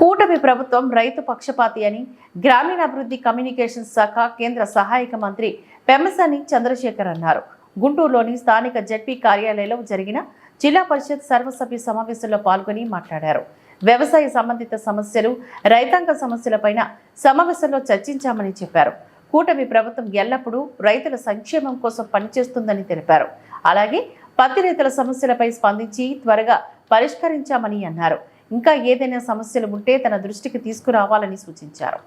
కూటమి ప్రభుత్వం రైతు పక్షపాతి అని గ్రామీణాభివృద్ధి కమ్యూనికేషన్ శాఖ కేంద్ర సహాయక మంత్రి పెమ్మసాని చంద్రశేఖర్ అన్నారు. గుంటూరులోని స్థానిక జడ్పీ కార్యాలయంలో జరిగిన జిల్లా పరిషత్ సర్వసభ్య సమావేశంలో పాల్గొని మాట్లాడారు. వ్యవసాయ సంబంధిత సమస్యలు రైతాంగ సమస్యలపైన సమావేశంలో చర్చించామని చెప్పారు. కూటమి ప్రభుత్వం ఎల్లప్పుడూ రైతుల సంక్షేమం కోసం పనిచేస్తుందని తెలిపారు. అలాగే పత్తి రైతుల సమస్యలపై స్పందించి త్వరగా పరిష్కరించామని అన్నారు. ఇంకా ఏదైనా సమస్యలు ఉంటే తన దృష్టికి తీసుకురావాలని సూచించారు.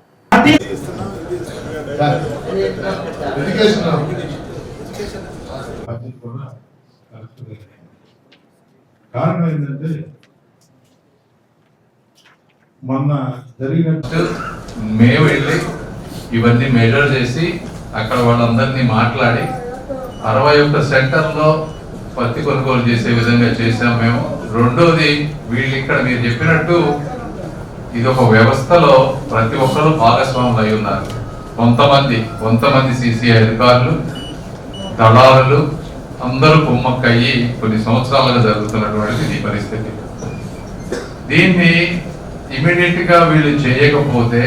కారణం ఏంటంటే మొన్న మేము వెళ్ళి ఇవన్నీ మెజర్ చేసి అక్కడ వాళ్ళందరినీ మాట్లాడి అరవై ఒక్క సెంటర్లో పత్తి కొనుగోలు చేసే విధంగా చేసాం మేము రెండోది వీళ్ళు ఇక్కడ మీరు చెప్పినట్టు ఇది ఒక వ్యవస్థలో ప్రతి ఒక్కరు భాగస్వాములు అయి ఉన్నారు. కొంతమంది కొంతమంది సిసిఐ అధికారులు దళారులు అందరూ కుమ్మక్కయ్యి కొన్ని సంవత్సరాలుగా జరుగుతున్నటువంటిది ఈ పరిస్థితి. దీన్ని ఇమీడియట్గా వీళ్ళు చేయకపోతే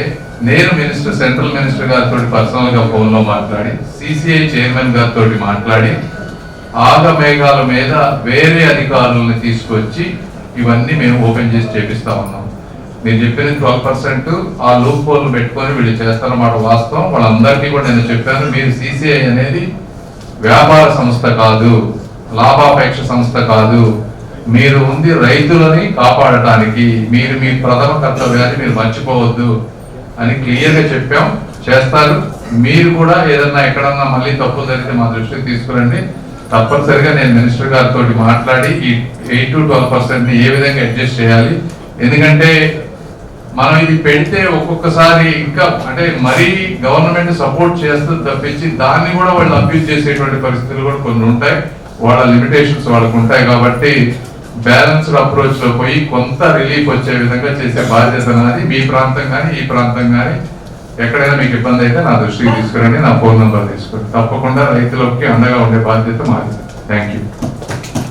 నేను మినిస్టర్ సెంట్రల్ మినిస్టర్ గారితో పర్సనల్గా ఫోన్లో మాట్లాడి సిసిఐ చైర్మన్ గారితో మాట్లాడి ఆగమేఘాల మీద వేరే అధికారులను తీసుకొచ్చి ఇవన్నీ మేము ఓపెన్ చేసి చేపిస్తా ఉన్నాం. మీరు చెప్పిన ట్వెల్వ్ పర్సెంట్ ఆ లూప్ హోల్ పెట్టుకొని వీళ్ళు చేస్తారన్నమాట వాస్తవం. వాళ్ళందరికీ కూడా నేను చెప్పాను మీరు సిసిఐ అనేది వ్యాపార సంస్థ కాదు లాభాపేక్ష సంస్థ కాదు. మీరు ఉంది రైతులని కాపాడటానికి మీరు మీ ప్రథమ కర్తవ్యాన్ని మీరు మర్చిపోవద్దు అని క్లియర్గా చెప్పాం. చేస్తారు. మీరు కూడా ఏదన్నా ఎక్కడన్నా మళ్ళీ తప్పులు జరిగితే మా దృష్టికి తీసుకురండి. తప్పనిసరిగా నేను మినిస్టర్ గారితో మాట్లాడి ఈ ఎయిట్ టు ట్వెల్వ్ పర్సెంట్ని ఏ విధంగా అడ్జస్ట్ చేయాలి? ఎందుకంటే మనం ఇది పెడితే ఒక్కొక్కసారి ఇంకా అంటే మరీ గవర్నమెంట్ సపోర్ట్ చేస్తుంది తప్పించి దాన్ని కూడా వాళ్ళు అబ్యూజ్ చేసేటువంటి పరిస్థితులు కూడా కొన్ని ఉంటాయి. వాళ్ళ లిమిటేషన్స్ వాళ్ళకు ఉంటాయి కాబట్టి బ్యాలెన్స్డ్ అప్రోచ్లో పోయి కొంత రిలీఫ్ వచ్చే విధంగా చేసే బాధ్యత అనేది మీ ప్రాంతం కానీ ఈ ప్రాంతం కానీ. ఎక్కడైనా మీకు ఇబ్బంది అయితే నా దృష్టికి తీసుకురండి నా ఫోన్ నంబర్ తీసుకురండి. తప్పకుండా రైతులకి అండగా ఉండే బాధ్యత మాది. Thank you.